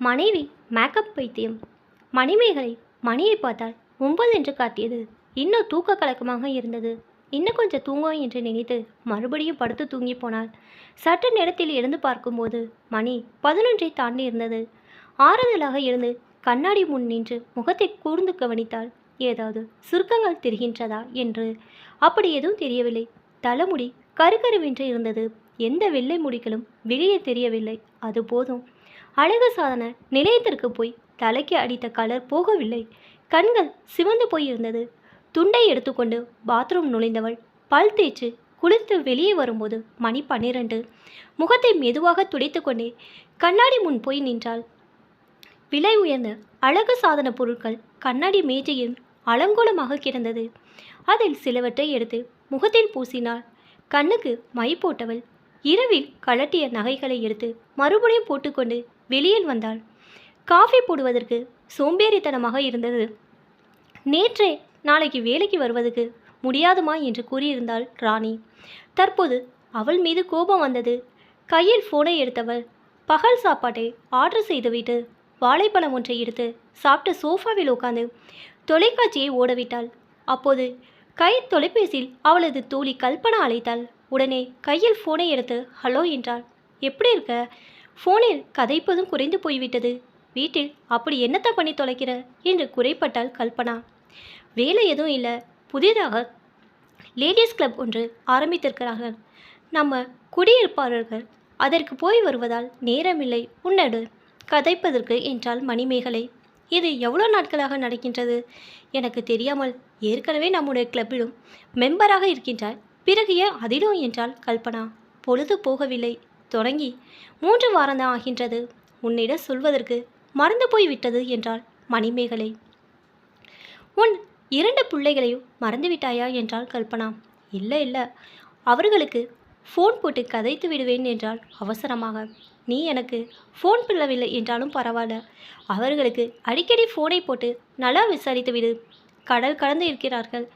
மனைவி மேக்கப் பைத்தியம். மணிமேகலை மணியை பார்த்தால் ஒன்பது என்று காட்டியது. இன்னும் தூக்க கலக்கமாக இருந்தது. இன்னும் கொஞ்சம் தூங்கும் என்று நினைத்து மறுபடியும் படுத்து தூங்கி போனாள். சற்று நேரத்தில் எழுந்து பார்க்கும்போது மணி பதினொன்றை தாண்டி இருந்தது. ஆறுதலாக எழுந்து கண்ணாடி முன் நின்று முகத்தை கூர்ந்து கவனித்தாள். ஏதாவது சுருக்கங்கள் தெரிகின்றதா என்று. அப்படி எதுவும் தெரியவில்லை. தலைமுடி கருகருவென்று இருந்தது. எந்த வெள்ளை முடிகளும் வெளியே தெரியவில்லை. அது போதும். அழகு சாதன நிலையத்திற்கு போய் தலைக்கு அடித்த கலர் போகவில்லை. கண்கள் சிவந்து போயிருந்தது. துண்டை எடுத்துக்கொண்டு பாத்ரூம் நுழைந்தவள் பல் தேய்ச்சு குளித்து வெளியே வரும்போது மணி பன்னிரண்டு. முகத்தை மெதுவாக துடைத்துக்கொண்டே கண்ணாடி முன் போய் நின்றாள். விலை உயர்ந்த அழகு சாதன பொருட்கள் கண்ணாடி மேஜையில் அலங்கோலமாக கிடந்தது. அதில் சிலவற்றை எடுத்து முகத்தில் பூசினாள். கண்ணுக்கு மை போட்டவள் இரவில் கழட்டிய நகைகளை எடுத்து மறுபடியும் போட்டுக்கொண்டு வெளியில் வந்தாள். காஃபி போடுவதற்கு சோம்பேறித்தனமாக இருந்தது. நேற்றே நாளைக்கு வேலைக்கு வருவதற்கு முடியாதுமா என்று கூறியிருந்தாள் ராணி. தற்போது அவள் மீது கோபம் வந்தது. கையில் ஃபோனை எடுத்தவள் பகல் சாப்பாட்டை ஆர்டர் செய்துவிட்டு வாழைப்பழம் ஒன்றை எடுத்து சாப்பிட்டு சோஃபாவில் உட்காந்து தொலைக்காட்சியை ஓடவிட்டாள். அப்போது கை தொலைபேசியில் அவளது தோழி கல்பனா அழைத்தாள். உடனே கையில் ஃபோனை எடுத்து ஹலோ என்றாள். எப்படி இருக்க? ஃபோனில் கதைப்பதும் குறைந்து போய்விட்டது. வீட்டில் அப்படி என்னத்தை பண்ணி தொலைக்கிற? என்று குறைப்பட்டால் கல்பனா. வேலை எதுவும் இல்லை. புதிதாக லேடிஸ் கிளப் ஒன்று ஆரம்பித்திருக்கிறார்கள் நம்ம குடியிருப்பாளர்கள் அதற்கு போய் வருவதால் நேரமில்லை. உன்னடு கதைப்பதற்கு என்றால் மணிமேகலை. இது எவ்வளோ நாட்களாக நடக்கின்றது? எனக்கு தெரியாமல் ஏற்கனவே நம்முடைய கிளப்பிலும் மெம்பராக இருக்கின்றார் பிறகு ஏன் அதிலும்? என்றால் கல்பனா. பொழுது போகவில்லை. தொடங்கி மூன்று வாரம்தான் ஆகின்றது. உன்னிடம் சொல்வதற்கு மறந்து போய் விட்டது என்றாள் மணிமேகலை. உன் இரண்டு பிள்ளைகளையும் மறந்துவிட்டாயா என்றாள் கல்பனா. இல்லை இல்லை. அவர்களுக்கு ஃபோன் போட்டு கதைத்து விடுவேன் என்றால் அவசரமாக. நீ எனக்கு ஃபோன் பிள்ளவில்லை என்றாலும் பரவாயில்ல. அவர்களுக்கு அடிக்கடி ஃபோனை போட்டு நல்லா விசாரித்து விடு. கடல் கடந்து இருக்கிறார்கள்.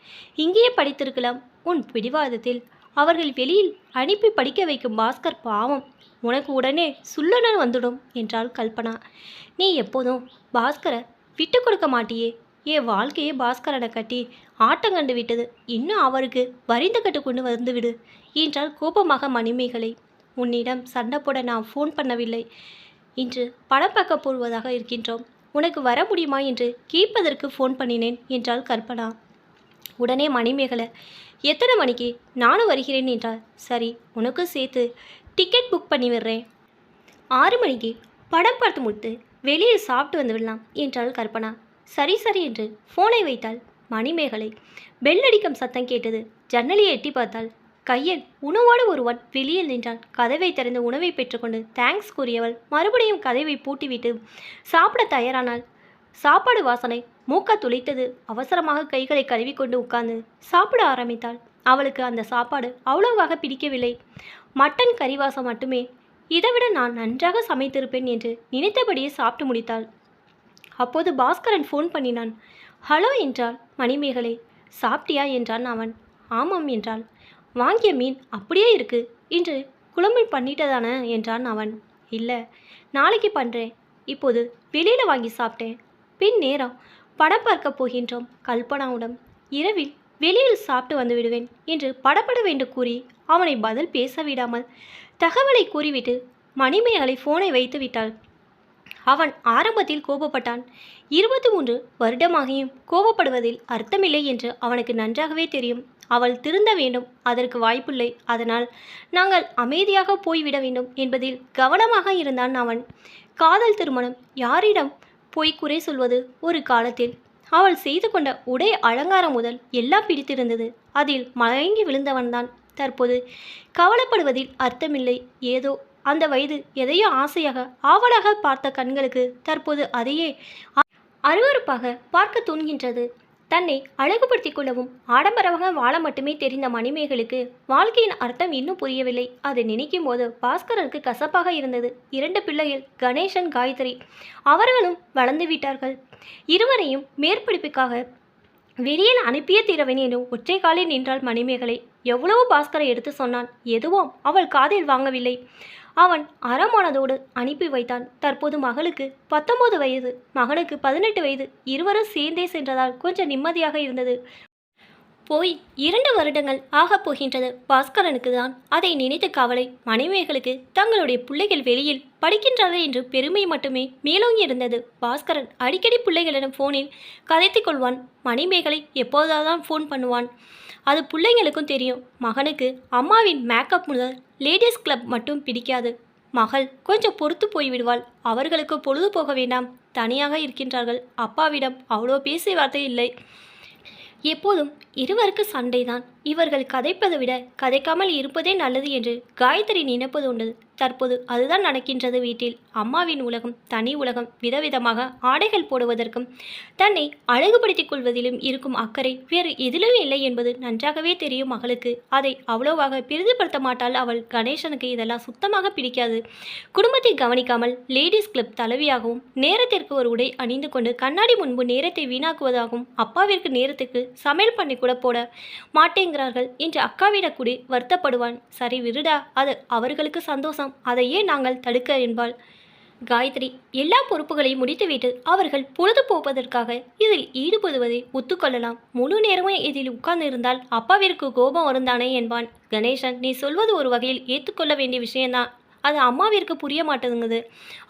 இங்கேயே படித்திருக்கலாம். உன் பிடிவாதத்தில் அவர்கள் வெளியில் அனுப்பி படிக்க வைக்கும் பாஸ்கர் பாவம். உனக்கு உடனே சுள்ளனன் வந்துடும் என்றாள் கல்பனா. நீ எப்போதும் பாஸ்கரை விட்டு கொடுக்க மாட்டியே. என் வாழ்க்கையே பாஸ்கரனை கட்டி ஆட்டங்கண்டு விட்டது. இன்னும் அவருக்கு வரிந்து கட்டு கொண்டு வந்துவிடு என்றால் கோபமாக மணிமேகலை. உன்னிடம் சண்டை போட நான் ஃபோன் பண்ணவில்லை. இன்று படம் பார்க்க போடுவதாக இருக்கின்றோம். உனக்கு வர முடியுமா என்று கேட்பதற்கு ஃபோன் பண்ணினேன் என்றாள் கல்பனா. உடனே மணிமேகலை எத்தனை மணிக்கு? நானும் வருகிறேன் என்றார் சரி உனக்கும் சேர்த்து டிக்கெட் புக் பண்ணி விடுறேன். ஆறு மணிக்கு படம் பார்த்து முடித்து வெளியே சாப்பிட்டு வந்து விடலாம் என்றாள் கற்பனா. சரி சரி என்று ஃபோனை வைத்தாள். மணிமேகலை பெல் அடிக்கும் சத்தம் கேட்டது. ஜன்னலியை எட்டி பார்த்தாள். கையில் உணவோடு ஒருவன் வெளியில் நின்றான். கதவை திறந்து உணவை பெற்றுக்கொண்டு தேங்க்ஸ் கூறியவள் மறுபடியும் கதவை பூட்டிவிட்டு சாப்பிட தயாரானாள். சாப்பாடு வாசனை மூக்க துளைத்தது. அவசரமாக கைகளை கழுவிக்கொண்டு உட்கார்ந்து சாப்பிட ஆரம்பித்தாள். அவளுக்கு அந்த சாப்பாடு அவ்வளவாக பிடிக்கவில்லை. மட்டன் கறிவாசம் மட்டுமே. இதைவிட நான் நன்றாக சமைத்திருப்பேன் என்று நினைத்தபடியே சாப்பிட்டு முடித்தாள். அப்போது பாஸ்கரன் ஃபோன் பண்ணினான். ஹலோ என்றாள் மணிமேகலை. சாப்பிட்டியா? என்றான் அவன். ஆமாம் என்றாள். வாங்கிய மீன் அப்படியே இருக்கு. இன்று குழம்பு பண்ணிட்டதானே? என்றான் அவன். இல்லை நாளைக்கு பண்ணுறேன் இப்போது வெளியில் வாங்கி சாப்பிட்டேன். பின் நேரம். படம் பார்க்க போகின்றோம். கல்பனாவுடன் இரவில் வெளியில் சாப்பிட்டு வந்து விடுவேன் என்று படப்பட வேண்டும் கூறி அவனை பதில் பேச விடாமல் தகவலை கூறிவிட்டு மணிமேகலை ஃபோனை வைத்து விட்டாள். அவன் ஆரம்பத்தில் கோபப்பட்டான். இருபத்தி மூன்று வருடமாகியும் கோபப்படுவதில் அர்த்தமில்லை என்று அவனுக்கு நன்றாகவே தெரியும். அவள் திருந்த வேண்டும் அதற்கு வாய்ப்பில்லை. அதனால் நாங்கள் அமைதியாக போய்விட வேண்டும் என்பதில் கவனமாக இருந்தான் அவன். காதல் திருமணம் யாரிடம் போய் குறை சொல்வது ஒரு காலத்தில். அவள் செய்து கொண்ட உடை அலங்காரம் முதல் எல்லாம் பிடித்திருந்தது. அதில் மயங்கி விழுந்தவன்தான். தற்போது கவலைப்படுவதில் அர்த்தமில்லை. ஏதோ அந்த வயது எதையோ ஆசையாக ஆவலாக பார்த்த கண்களுக்கு தற்போது அதையே அருவறுப்பாக அருவருப்பாக பார்க்க தோன்கின்றது. தன்னை அழகுபடுத்திக் கொள்ளவும் ஆடம்பரமாக வாழ மட்டுமே தெரிந்த மணிமேகலுக்கு வாழ்க்கையின் அர்த்தம் இன்னும் புரியவில்லை. அதை நினைக்கும் போது பாஸ்கரனுக்கு கசப்பாக இருந்தது. இரண்டு பிள்ளைகள் கணேசன் காயத்ரி அவர்களும் வளர்ந்து விட்டார்கள். இருவரையும் மேற்படிப்புக்காக வெளியில் அனுப்பிய தீரவன் எனும் ஒற்றை காலில் நின்றாள் மணிமேகலை. எவ்வளவோ பாஸ்கரை எடுத்து சொன்னான். எதுவும் அவள் காதில் வாங்கவில்லை. அவன் அறமானதோடு அனுப்பி வைத்தான். தற்போது மகளுக்கு பத்தொன்பது வயது மகனுக்கு பதினெட்டு வயது இருவரும் சேர்ந்தே சென்றதால் கொஞ்சம் நிம்மதியாக இருந்தது. போய் இரண்டு வருடங்கள் ஆகப் போகின்றது. பாஸ்கரனுக்கு தான் அதை நினைத்த கவலை மனைவிகளுக்கு தங்களுடைய பிள்ளைகள் வெளியில் படிக்கின்றார்கள் என்று பெருமை மட்டுமே மேலோங்கி இருந்தது. பாஸ்கரன் அடிக்கடி பிள்ளைகளிடம் ஃபோனில் கதைத்து கொள்வான். மணிமேகலை எப்போதாவது ஃபோன் பண்ணுவான். அது பிள்ளைங்களுக்கும் தெரியும். மகனுக்கு அம்மாவின் மேக்கப் முதல் லேடிஸ் கிளப் மட்டும் பிடிக்காது. மகள் கொஞ்சம் பொறுத்து போய்விடுவாள் அவர்களுக்கு பொழுது போக வேண்டாம். தனியாக இருக்கின்றார்கள். அப்பாவிடம் அவ்வளோ பேசிய வார்த்தை இல்லை. எப்போதும் இருவருக்கு சண்டைதான். இவர்கள் கதைப்பதை விட கதைக்காமல் இருப்பதே நல்லது என்று காயத்ரி நினைப்பது உண்டு தற்போது அதுதான் நடக்கின்றது வீட்டில். அம்மாவின் உலகம் தனி உலகம் விதவிதமாக ஆடைகள் போடுவதற்கும் தன்னை அழகுபடுத்திக் கொள்வதிலும் இருக்கும் அக்கறை வேறு எதிலும் இல்லை என்பது நன்றாகவே தெரியும் மகளுக்கு. அதை அவ்வளோவாக பெரிதுபடுத்த மாட்டால் அவள் கணேசனுக்கு இதெல்லாம் சுத்தமாக பிடிக்காது. குடும்பத்தை கவனிக்காமல் லேடிஸ் கிளப் தலைவியாகவும் நேரத்திற்கு ஒரு உடை அணிந்து கொண்டு கண்ணாடி முன்பு நேரத்தை வீணாக்குவதாகவும் அப்பாவிற்கு நேரத்துக்கு சமையல் பண்ணி கூட போட மாட்டேங்கிறார்கள் என்று அக்காவிடக் கூடி வருத்தப்படுவான். சரி விருடா அது அவர்களுக்கு சந்தோஷம். அதையே நாங்கள் தடுக்க என்பாள். காயத்ரி எல்லா பொறுப்புகளையும் முடித்துவிட்டு அவர்கள் பொழுது போவதற்காக இதில் ஈடுபடுவதை ஒத்துக்கொள்ளலாம். முழு நேரமும் இதில் உட்கார்ந்து இருந்தால் அப்பாவிற்கு கோபம் வருந்தானே என்பான். கணேசன் நீ சொல்வது ஒரு வகையில் ஏற்றுக்கொள்ள வேண்டிய விஷயம்தான். அது அம்மாவிற்கு புரிய மாட்டேங்குது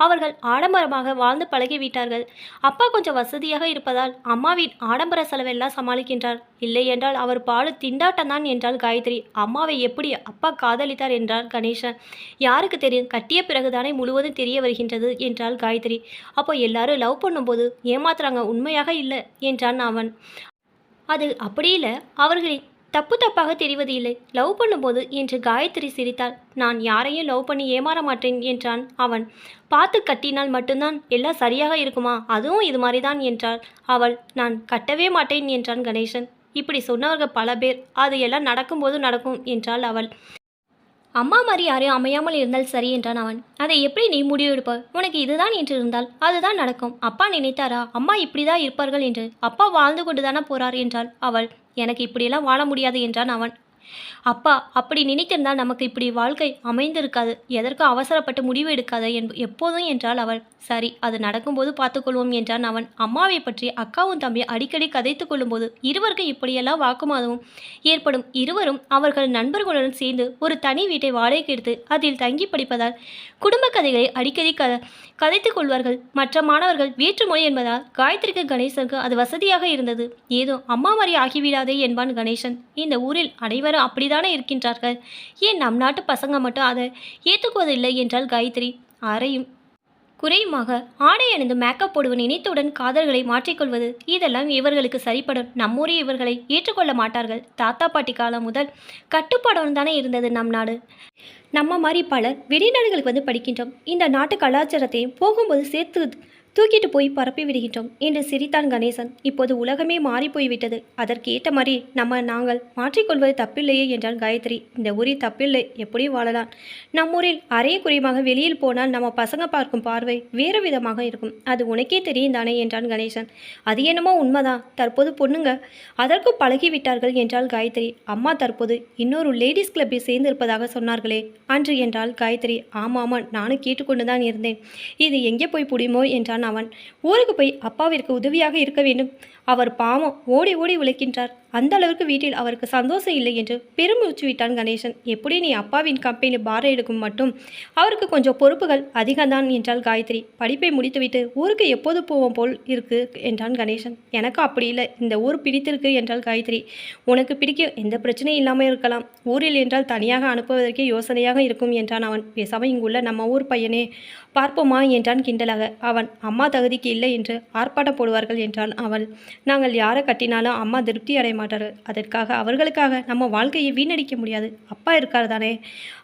அவர்கள் ஆடம்பரமாக வாழ்ந்து பழகிவிட்டார்கள். அப்பா கொஞ்சம் வசதியாக இருப்பதால் அம்மாவின் ஆடம்பர செலவெல்லாம் சமாளிக்கின்றார். இல்லை என்றால் அவர் பாடு திண்டாட்டம்தான் என்றால் காயத்ரி. அம்மாவை எப்படி அப்பா காதலித்தார் என்றார் கணேசன். யாருக்கு தெரியும் கட்டிய பிறகுதானே முழுவதும் தெரிய வருகின்றது என்றாள் காயத்ரி. அப்போ எல்லாரும் லவ் பண்ணும்போது ஏமாத்துறாங்க உண்மையாக இல்லை என்றான் அவன். அது அப்படி இல்லை அவர்களின் தப்பு தப்பாக தெரிவது இல்லை. லவ் பண்ணும்போது என்று காயத்ரி சிரித்தாள். நான் யாரையும் லவ் பண்ணி ஏமாற மாட்டேன் என்றான் அவன். பார்த்து கட்டினால் மட்டும்தான் எல்லாம் சரியாக இருக்குமா? அதுவும் இது மாதிரி தான் என்றாள் அவள். நான் கட்டவே மாட்டேன் என்றான் கணேசன். இப்படி சொன்னவர்கள் பல பேர். அது எல்லாம் நடக்கும்போது நடக்கும் என்றாள் அவள். அம்மா மாதிரி யாரையும் அமையாமல் இருந்தால் சரி என்றான் அவன். அதை எப்படி நீ முடிவெடுப்ப? உனக்கு இதுதான் என்று இருந்தால் அதுதான் நடக்கும். அப்பா நினைத்தாரா? அம்மா இப்படிதான் இருப்பார்கள் என்று. அப்பா வாழ்ந்து கொண்டுதானே போறார் என்றாள் அவள். எனக்கு இப்படியெல்லாம் வாழ முடியாது என்றான் அவன். அப்பா அப்படி நினைத்திருந்தால் நமக்கு இப்படி வாழ்க்கை அமைந்திருக்காது. எதற்கும் அவசரப்பட்டு முடிவு எடுக்காத என்பது எப்போதும் என்றால் அவள். சரி அது நடக்கும்போது பார்த்துக்கொள்வோம் என்றான் அவன். அம்மாவை பற்றி அக்காவும் தம்பி அடிக்கடி கதைத்து கொள்ளும்போது இருவருக்கும் இப்படியெல்லாம் வாக்குமாதமும் ஏற்படும். இருவரும் அவர்கள் நண்பர்களுடன் சேர்ந்து ஒரு தனி வீட்டை வாடகைக்கு எடுத்து அதில் தங்கி படிப்பதால் குடும்ப கதைகளை அடிக்கடி க கதைத்துக் கொள்வார்கள். மற்ற மாணவர்கள் வேற்றுமொழி என்பதால் காயத்ரிக்கு கணேசனுக்கு அது வசதியாக இருந்தது. ஏதோ அம்மா மாதிரி ஆகிவிடாதே என்பான் கணேசன். இந்த ஊரில் அனைவரும் அப்படித்தானே இருக்கின்றார்கள்? ஏன் நம் நாட்டு பசங்க மட்டும் அதை ஏற்றுக்குவதில்லை என்றால் காயத்ரி. அறையும். குறையுமாக ஆடை அணிந்து மேக்கப் போடுவன் நினைத்தவுடன் காதல்களை மாற்றிக்கொள்வது இதெல்லாம் இவர்களுக்கு சரிப்படும். நம்மூரே இவர்களை ஏற்றுக்கொள்ள மாட்டார்கள். தாத்தா பாட்டி காலம் முதல் கட்டுப்பாடுடன் தானே இருந்தது நம் நாடு. நம்ம மாதிரி பலர் வெளிநாடுகளுக்கு வந்து படிக்கின்றோம். இந்த நாட்டு கலாச்சாரத்தையும் போகும்போது சேர்த்து தூக்கிட்டு போய் பரப்பி விடுகின்றோம் என்று சிரித்தான் கணேசன். இப்போது உலகமே மாறி போய்விட்டது. மாதிரி நம்ம நாங்கள் மாற்றிக்கொள்வது தப்பில்லையே என்றான் காயத்ரி. இந்த ஊரில் தப்பில்லை. எப்படியும் வாழலாம். நம்மூரில் அறைய குறைவாக வெளியில் போனால் நம்ம பசங்க பார்க்கும் பார்வை வேறு விதமாக இருக்கும். அது உனக்கே தெரியும் தானே என்றான் கணேசன். அது என்னமோ உண்மைதான். தற்போது பொண்ணுங்க அதற்கும் பழகிவிட்டார்கள் என்றால் காயத்ரி. அம்மா தற்போது இன்னொரு லேடிஸ் கிளப்பில் சேர்ந்திருப்பதாக சொன்னார்களே அன்று என்றால் காயத்ரி. ஆமாம் ஆமாம் நானும் கேட்டுக்கொண்டு தான் இருந்தேன். இது எங்கே போய் புடிமோ என்றான் அவன். ஊருக்கு போய் அப்பாவிற்கு உதவியாக இருக்க வேண்டும். அவர் பாவம் ஓடி ஓடி உழைக்கின்றார். அந்த அளவுக்கு வீட்டில் அவருக்கு சந்தோஷம் இல்லை என்று பெருமூச்சு விட்டான் கணேசன். எப்படி நீ அப்பாவின் கம்பெனி பார எடுக்கும் மட்டும்? அவருக்கு கொஞ்சம் பொறுப்புகள் அதிகம்தான் என்றாள் காயத்ரி. படிப்பை முடித்துவிட்டு ஊருக்கு எப்போது போவோம் போல் இருக்கு? என்றான் கணேசன். எனக்கு அப்படி இல்லை. இந்த ஊர் பிடித்திருக்கு என்றாள் காயத்ரி. உனக்கு பிடிக்கும் எந்த பிரச்சனையும் இல்லாமல் இருக்கலாம். ஊரில் என்றால் தனியாக அனுப்புவதற்கே யோசனையாக இருக்கும் என்றான் அவன். பேசாமல் இங்குள்ள நம்ம ஊர் பையனே பார்ப்போமா? என்றான் கிண்டலாக. அவன் அம்மா தகுதிக்கு இல்லை என்று ஆர்ப்பாட்டம் போடுவார்கள் என்றான் அவள். நாங்கள் யாரை கட்டினாலும் அம்மா திருப்தி அடைய மாட்டார்கள் அதற்காக அவர்களுக்காக நம்ம வாழ்க்கையை வீணடிக்க முடியாது. அப்பா இருக்கார் தானே.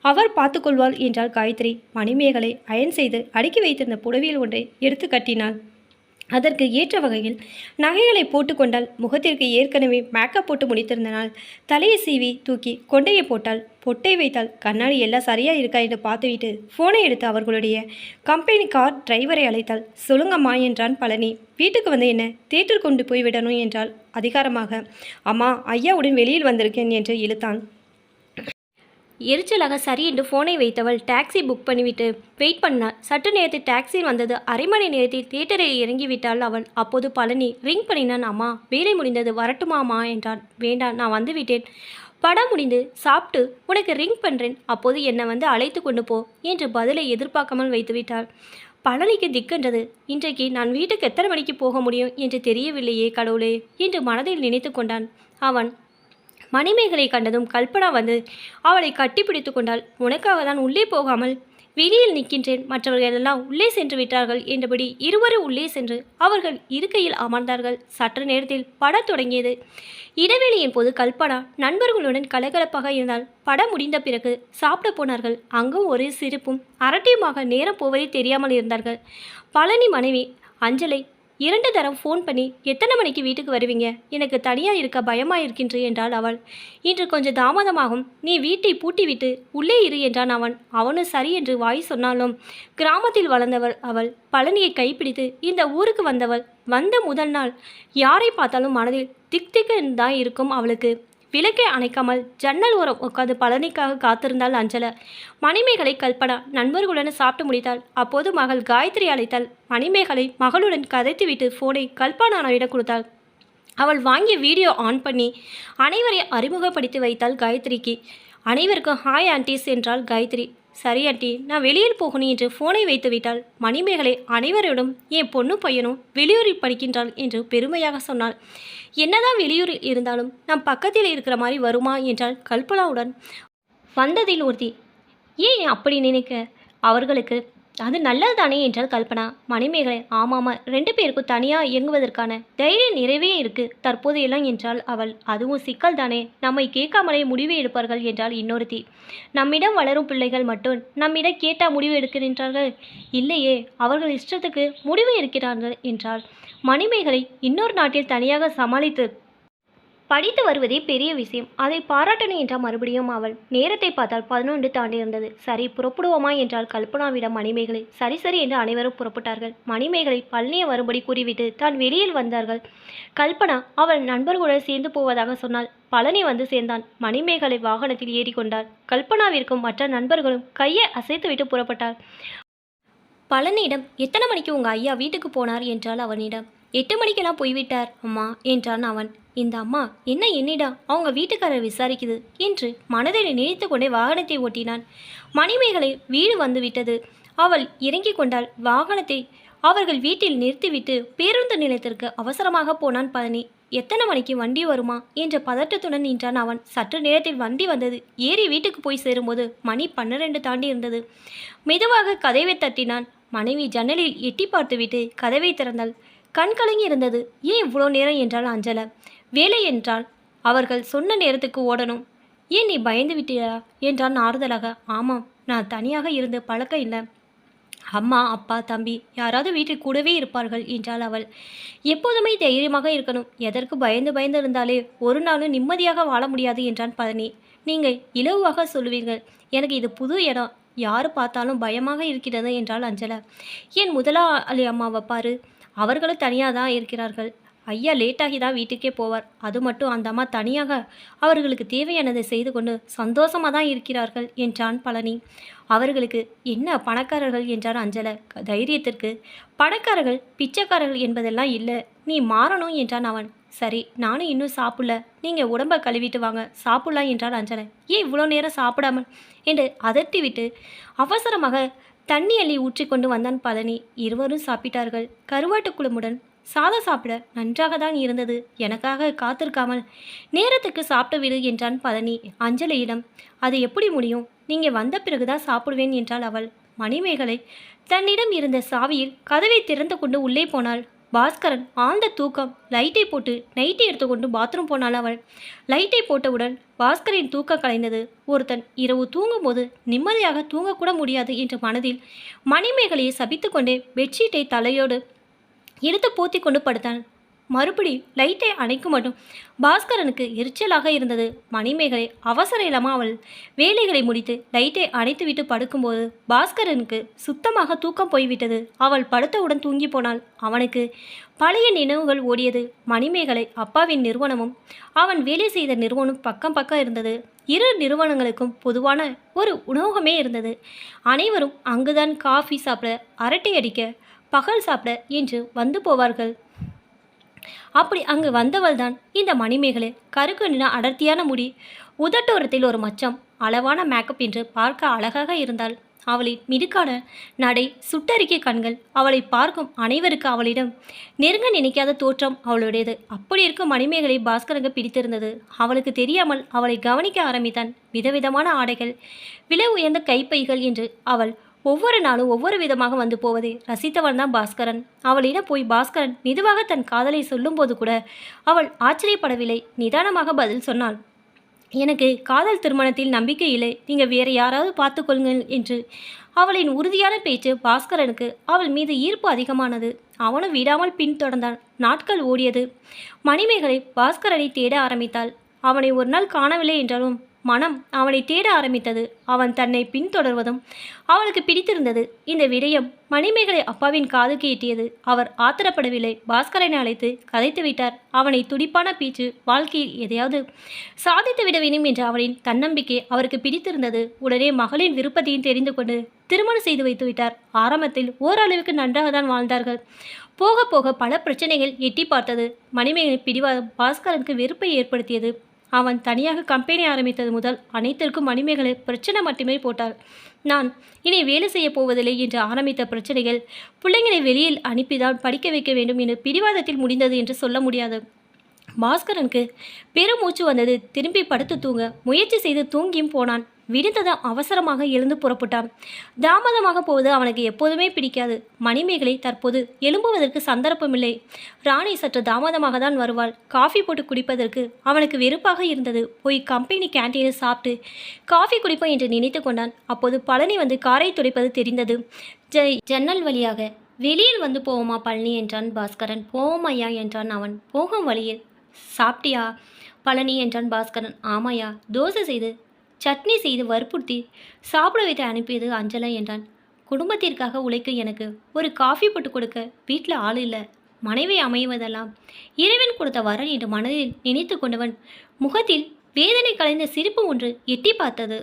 அவர் பார்த்துக்கொள்வாள் என்றாள் காயத்ரி. மணிமேகலை அயன் செய்து அடுக்கி வைத்திருந்த புடவியில் ஒன்றை எடுத்து கட்டினாள். அதற்கு ஏற்ற வகையில் நகைகளை போட்டுக்கொண்டால் முகத்திற்கு ஏற்கனவே மேக்கப் போட்டு முடித்திருந்தனால் தலையை சீவி தூக்கி கொண்டையை போட்டால் பொட்டை வைத்தால் கண்ணாடி எல்லாம் சரியாக இருக்கா என்று பார்த்துவிட்டு ஃபோனை எடுத்து அவர்களுடைய கம்பெனி கார் டிரைவரை அழைத்தால் சொல்லுங்கம்மா என்றான் பழனி. வீட்டுக்கு வந்து என்ன தேட்டர் கொண்டு போய் விடணும் என்றால் அதிகாரமாக. அம்மா ஐயாவுடன் வெளியில் வந்திருக்கேன் என்று இழுத்தான். எரிச்சலாக சரி என்று ஃபோனை வைத்தவள் டாக்ஸி புக் பண்ணிவிட்டு வெயிட் பண்ணாள் சற்று நேரத்தில் டாக்ஸி வந்தது. அரை மணி நேரத்தில் தியேட்டரில் இறங்கிவிட்டாள் அவள். அப்போது பழனி ரிங் பண்ணினான் அம்மா வேலை முடிந்தது வரட்டுமாமா என்றான். வேண்டாம் நான் வந்துவிட்டேன் படம் முடிந்து சாப்பிட்டு உனக்கு ரிங் பண்ணுறேன் அப்போது என்னை வந்து அழைத்து கொண்டு போ என்று பதிலை எதிர்பார்க்காமல் வைத்துவிட்டாள் பழனிக்கு திக்கென்றது. இன்றைக்கு நான் வீட்டுக்கு எத்தனை மணிக்கு போக முடியும் என்று தெரியவில்லையே கடவுளே என்று மனதில் நினைத்து கொண்டான். அவன் மணிமேகலை கண்டதும் கல்பனா வந்து அவளை கட்டிப்பிடித்து கொண்டாள் உனக்காக தான் உள்ளே போகாமல் வெளியில் நிற்கின்றேன். மற்றவர்கள் எல்லாம் உள்ளே சென்று விட்டார்கள் என்றபடி இருவரும் உள்ளே சென்று அவர்கள் இருக்கையில் அமர்ந்தார்கள். சற்று நேரத்தில் படம் தொடங்கியது. இடைவெளியின் போது கல்பனா நண்பர்களுடன் கலகலப்பாக இருந்தால் படம் முடிந்த பிறகு சாப்பிட போனார்கள். அங்கும் ஒரே சிரிப்பும் அரட்டியுமாக நேரம் போவதே தெரியாமல் இருந்தார்கள். பழனி மனைவி அஞ்சலை இரண்டு தரம் ஃபோன் பண்ணி எத்தனை மணிக்கு வீட்டுக்கு வருவீங்க? எனக்கு தனியாக இருக்க பயமாக இருக்கின்று என்றாள் அவள். இன்று கொஞ்சம் தாமதமாகும். நீ வீட்டை பூட்டி விட்டு உள்ளே இரு என்றான் அவன். அவனும் சரி என்று வாய் சொன்னாலும் கிராமத்தில் வளர்ந்தவள் அவள். பழனியை கைப்பிடித்து இந்த ஊருக்கு வந்தவள். வந்த முதல் நாள். யாரை பார்த்தாலும் மனதில் திக் திக்குன்னு தான் இருக்கும் அவளுக்கு. விளக்கை அணைக்காமல் ஜன்னல் ஓரம் உட்காந்து பழனிக்காக காத்திருந்தாள் அஞ்சல. மணிமேகலை கல்பனா நண்பர்களுடன் சாப்பிட்டு முடித்தாள். அப்போது மகள் காயத்ரி அழைத்தாள். மணிமேகலை மகளுடன் கதைத்துவிட்டு ஃபோனை கல்பனாவிடம் கொடுத்தாள். அவள் வாங்கிய வீடியோ ஆன் பண்ணி அனைவரையும் அறிமுகப்படுத்தி வைத்தாள் காயத்ரிக்கு. அனைவருக்கும் ஹாய் ஆன்டிஸ் என்றாள் காயத்ரி. சரி ஆண்டி நான் வெளியில் போகணும் என்று ஃபோனை வைத்து விட்டால் மணிமேகலை அனைவரிடம் என் பொண்ணு பையனும் வெளியூரில் படிக்கின்றாள் என்று பெருமையாக சொன்னாள். என்னதான் வெளியூரில் இருந்தாலும் நம் பக்கத்தில் இருக்கிற மாதிரி வருமா? என்றால் கல்பனாவுடன். வந்ததில் ஒருத்தி ஏன் அப்படி நினைக்க? அவர்களுக்கு அது நல்லது தானே என்றால் கல்பனா. மணிமேகலை ஆமாமா ரெண்டு பேருக்கும் தனியாக இயங்குவதற்கான தைரியம் நிறைவே இருக்கு தற்போது எல்லாம் என்றால் அவள். அதுவும் சிக்கல் தானே நம்மை கேட்காமலே முடிவு எடுப்பார்கள் என்றால் இன்னொருத்தி. நம்மிடம் வளரும் பிள்ளைகள் மட்டும் நம்மிடம் கேட்டால் முடிவு எடுக்கின்றார்கள் இல்லையே அவர்கள் இஷ்டத்துக்கு முடிவு எடுக்கிறார்கள் என்றால் மணிமேகலை இன்னொரு நாட்டில் தனியாக சமாளித்து படித்து வருவதே பெரிய விஷயம். அதை பாராட்டணும் என்றால் மறுபடியும் அவள். நேரத்தை பார்த்தால் பதினொன்று தாண்டி இருந்தது. சரி புறப்படுவோமா என்றால் கல்பனாவிடம் மணிமேகலை. சரி சரி என்று அனைவரும் புறப்பட்டார்கள். மணிமேகலை பழனியை வரும்படி கூறிவிட்டு தான் வெளியில் வந்தார்கள். கல்பனா அவள் நண்பர்களுடன் சேர்ந்து போவதாக சொன்னாள் பழனி வந்து சேர்ந்தான். மணிமேகலை வாகனத்தில் ஏறிக்கொண்டார் கல்பனாவிற்கும் மற்ற நண்பர்களும் கையை அசைத்துவிட்டு புறப்பட்டார் பழனியிடம் எத்தனை மணிக்கு உங்கள் ஐயா வீட்டுக்கு போனார்? என்றால் அவனிடம். எட்டு மணிக்கெல்லாம் போய்விட்டார் அம்மா என்றான் அவன். இந்த அம்மா என்ன என்னிடம் அவங்க வீட்டுக்காரர் விசாரிக்குது என்று மனதில் நினைத்து கொண்டே வாகனத்தை ஓட்டினான். மணிமேகலை வீடு வந்துவிட்டது. அவள் இறங்கிக் கொண்டால் வாகனத்தை அவர்கள் வீட்டில் நிறுத்திவிட்டு பேருந்து நிலையத்திற்கு அவசரமாக போனான் பழனி. எத்தனை மணிக்கு வண்டி வருமா? என்ற பதட்டத்துடன் நின்றான் அவன். சற்று நேரத்தில் வண்டி வந்தது. ஏறி வீட்டுக்கு போய் சேரும்போது மணி பன்னிரண்டு தாண்டி இருந்தது. மெதுவாக கதவை தட்டினான். மனைவி ஜன்னலில் எட்டி பார்த்துவிட்டு கதவை திறந்தாள். கண் கலங்கி இருந்தது. ஏன் இவ்வளோ நேரம்? என்றால் அஞ்சல. வேலை என்றால் அவர்கள் சொன்ன நேரத்துக்கு ஓடணும். ஏன் நீ பயந்து விட்டியா? என்றான் ஆறுதலாக. ஆமாம் நான் தனியாக இருந்து பழக்கம் இல்லை. அம்மா அப்பா தம்பி யாராவது வீட்டில் கூடவே இருப்பார்கள் என்றாள் அவள். எப்போதுமே தைரியமாக இருக்கணும். எதற்கு பயந்து பயந்து இருந்தாலே ஒரு நாளும் நிம்மதியாக வாழ முடியாது என்றான் பழனி. நீங்கள் இலவாக சொல்லுவீர்கள். எனக்கு இது புது இடம். யாரு பார்த்தாலும் பயமாக இருக்கிறது என்றாள் அஞ்சலா. என் முதலாளி அம்மாவை பாரு. அவர்களும் தனியாக தான் இருக்கிறார்கள். ஐயா லேட்டாகி தான் வீட்டுக்கே போவார். அது மட்டும் அந்த அம்மா தனியாக அவர்களுக்கு தேவையானதை செய்து கொண்டு சந்தோஷமாக தான் இருக்கிறார்கள் என்றான் பழனி. அவர்களுக்கு என்ன பணக்காரர்கள் என்றார் அஞ்சல. தைரியத்திற்கு பணக்காரர்கள் பிச்சைக்காரர்கள் என்பதெல்லாம் இல்லை. நீ மாறணும் என்றான் அவன். சரி நானும் இன்னும் சாப்பிடல. நீங்கள் உடம்பை கழுவிட்டு வாங்க. சாப்பிடலாம் என்றார் அஞ்சலை. ஏன் இவ்வளோ நேரம் சாப்பிடாமல்? என்று அதட்டி விட்டு அவசரமாக தண்ணி அள்ளி ஊற்றி கொண்டு வந்தான் பழனி. இருவரும் சாப்பிட்டார்கள். கருவாட்டு குழம்புடன் சாதம் சாப்பிட நன்றாக தான் இருந்தது. எனக்காக காத்திருக்காமல் நேரத்துக்கு சாப்பிட்டு விடு என்றான் பழனி. அஞ்சலியிடம் அது எப்படி முடியும்? நீங்கள் வந்த பிறகுதான் சாப்பிடுவேன் என்றாள் அவள். மணிமேகலை தன்னிடம் இருந்த சாவியில் கதவை திறந்து கொண்டு உள்ளே போனாள். பாஸ்கரன் ஆழ்ந்த தூக்கம் லைட்டை போட்டு நைட்டை எடுத்துக்கொண்டு பாத்ரூம் போனாள் அவள். லைட்டை போட்டவுடன் பாஸ்கரின் தூக்கம் கலைந்தது. ஒருத்தன் இரவு தூங்கும்போது நிம்மதியாக தூங்கக்கூட முடியாது என்ற மனதில் மணிமேகலையை சபித்துக்கொண்டே பெட்ஷீட்டை தலையோடு எடுத்து போத்தி கொண்டு படுத்தான் மறுபடி லைட்டை அணைக்கும் மட்டும் பாஸ்கரனுக்கு எரிச்சலாக இருந்தது. மணிமேகலை அவசர இல்லாமல் அவள் வேலைகளை முடித்து லைட்டை அணைத்துவிட்டு படுக்கும்போது பாஸ்கரனுக்கு சுத்தமாக தூக்கம் போய்விட்டது. அவள் படுத்தவுடன் தூங்கி போனாள். அவனுக்கு பழைய நினைவுகள் ஓடியது. மணிமேகலை அப்பாவின் நிறுவனமும் அவன் வேலை செய்த நிறுவனம் பக்கம் பக்கம் இருந்தது. இரு நிறுவனங்களுக்கும் பொதுவான ஒரு உணவகமே இருந்தது. அனைவரும் அங்குதான் காஃபி சாப்பிட அரட்டை அடிக்க பகல் சாப்பிட என்று வந்து போவார்கள். அப்படி அங்கு வந்தவள் தான் இந்த மணிமேகலை கருக்கு நின அடர்த்தியான முடி. உதட்டோரத்தில் ஒரு மச்சம் அளவான மேக்கப் என்று பார்க்க அழகாக இருந்தாள். அவளின் மிடுக்கான நடை சுட்டறிக்கை கண்கள் அவளை பார்க்கும் அனைவருக்கு அவளிடம் நெருங்க நினைக்காத தோற்றம் அவளுடையது. அப்படி இருக்கும் மணிமேகலை பாஸ்கரங்க பிடித்திருந்தது. அவளுக்கு தெரியாமல் அவளை கவனிக்க ஆரம்பித்தான். விதவிதமான ஆடைகள் விலை உயர்ந்த கைப்பைகள் என்று அவள் ஒவ்வொரு நாளும் ஒவ்வொரு விதமாக வந்து போவதை ரசித்தவன் தான் பாஸ்கரன். அவளிடம் போய் பாஸ்கரன் மெதுவாக தன் காதலை சொல்லும்போது கூட அவள் ஆச்சரியப்படவில்லை. நிதானமாக பதில் சொன்னாள். எனக்கு காதல் திருமணத்தில் நம்பிக்கை இல்லை. நீங்கள் வேறு யாராவது பார்த்துக்கொள்ளுங்கள் என்று. அவளின் உறுதியான பேச்சு பாஸ்கரனுக்கு அவள் மீது ஈர்ப்பு அதிகமானது. அவனும் விடாமல் பின்தொடர்ந்தான் நாட்கள் ஓடியது. மணிமேகலை பாஸ்கரனை தேட ஆரம்பித்தாள். அவனை ஒரு நாள் காணவில்லை என்றாலும் மனம் அவனை தேட ஆரம்பித்தது. அவன் தன்னை பின்தொடர்வதும் அவளுக்கு பிடித்திருந்தது. இந்த விடயம் மணிமேகலை அப்பாவின் காதுக்கு எட்டியது. அவர் ஆத்திரப்படவில்லை. பாஸ்கரனை அழைத்து கதைத்து விட்டார். அவனை துடிப்பான பேச்சு வாழ்க்கையில் எதையாவது சாதித்து விட வேண்டும் என்ற அவனின் தன்னம்பிக்கை அவருக்கு பிடித்திருந்தது. உடனே மகளின் விருப்பத்தையும் தெரிந்து கொண்டு திருமணம் செய்து வைத்து விட்டார். ஆரம்பத்தில் ஓரளவுக்கு நன்றாக தான் வாழ்ந்தார்கள். போக போக பல பிரச்சனைகள் எட்டி பார்த்தது. மணிமேகலை பிடிவாதம் பாஸ்கரனுக்கு வெறுப்பை ஏற்படுத்தியது. அவன் தனியாக கம்பெனி ஆரம்பித்தது முதல் அனைத்திற்கும் மணிமேகலை பிரச்சனை மட்டுமே போட்டாள். நான் இனி வேலை செய்ய போவதில்லை என்று ஆரம்பித்த பிரச்சனைகள் பிள்ளைங்களை வெளியில் அனுப்பிதான் படிக்க வைக்க வேண்டும் என்று பிடிவாதத்தில் முடிந்தது என்று சொல்ல முடியாது. பாஸ்கரனுக்கு பெருமூச்சு வந்தது. திரும்பி படுத்து தூங்க முயற்சி செய்து தூங்கியும் போனான். விடுத்ததும் அவசரமாக எழுந்து புறப்பட்டான். தாமதமாக போவது அவனுக்கு எப்போதுமே பிடிக்காது. மணிமேகலை தற்போது எழும்புவதற்கு சந்தர்ப்பமில்லை. ராணி சற்று தாமதமாக தான் வருவாள். காஃபி போட்டு குடிப்பதற்கு அவனுக்கு வெறுப்பாக இருந்தது. போய் கம்பெனி கேண்டீனில் சாப்பிட்டு காஃபி குடிப்போம் என்று நினைத்து கொண்டான். அப்போது பழனி வந்து காரை துடைப்பது தெரிந்தது. ஜ ஜன்னல் வழியாக வெளியில் வந்து போவோமா பழனி என்றான் பாஸ்கரன். போவோம் ஐயா என்றான் அவன். போகும் வழியில். சாப்பிட்டியா? பழனி என்றான் பாஸ்கரன். ஆமாயா? தோசை செய்து சட்னி செய்து வற்புறுத்தி சாப்பிட வைத்து அனுப்பியது அஞ்சலா என்றான். குடும்பத்திற்காக உழைக்க எனக்கு ஒரு காஃபி போட்டு கொடுக்க வீட்டில் ஆள் இல்லை. மனைவி அமைவதெல்லாம் இறைவன் கொடுத்த வரன் என்று மனதில் நினைத்து கொண்டவன் முகத்தில் வேதனை கலைந்த சிரிப்பு ஒன்று எட்டி பார்த்தது.